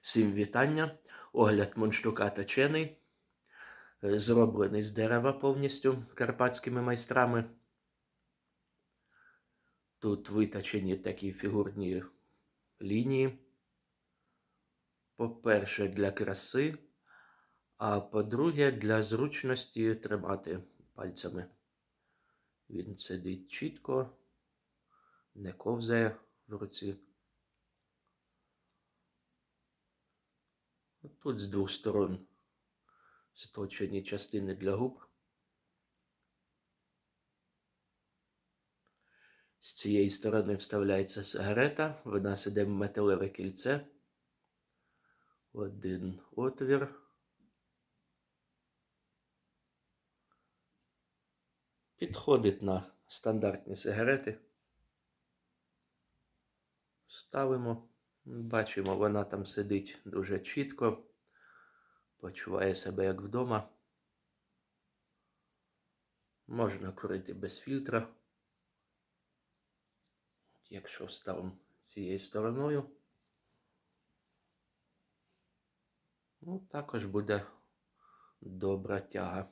Всім вітання. Огляд мундштука точений. Е, Зроблений з дерева повністю карпатськими майстрами. Тут виточені такі фігурні лінії. По-перше, для краси, а по-друге, для зручності тримати пальцями. Він сидить чітко, не ковзає в руці. Тут з двох сторон сточені частини для губ. З цієї сторони вставляється сигарета, вона сиде в металеве кільце. Один отвір. Підходить на стандартні сигарети. Ставимо. Бачимо, вона там сидить дуже чітко, почуває себе як вдома. Можна курити без фільтра. Якщо ставимо цією стороною, ну, також буде добра тяга.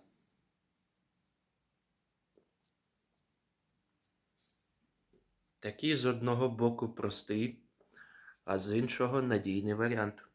Такий з одного боку простий, а з іншого надійний варіант.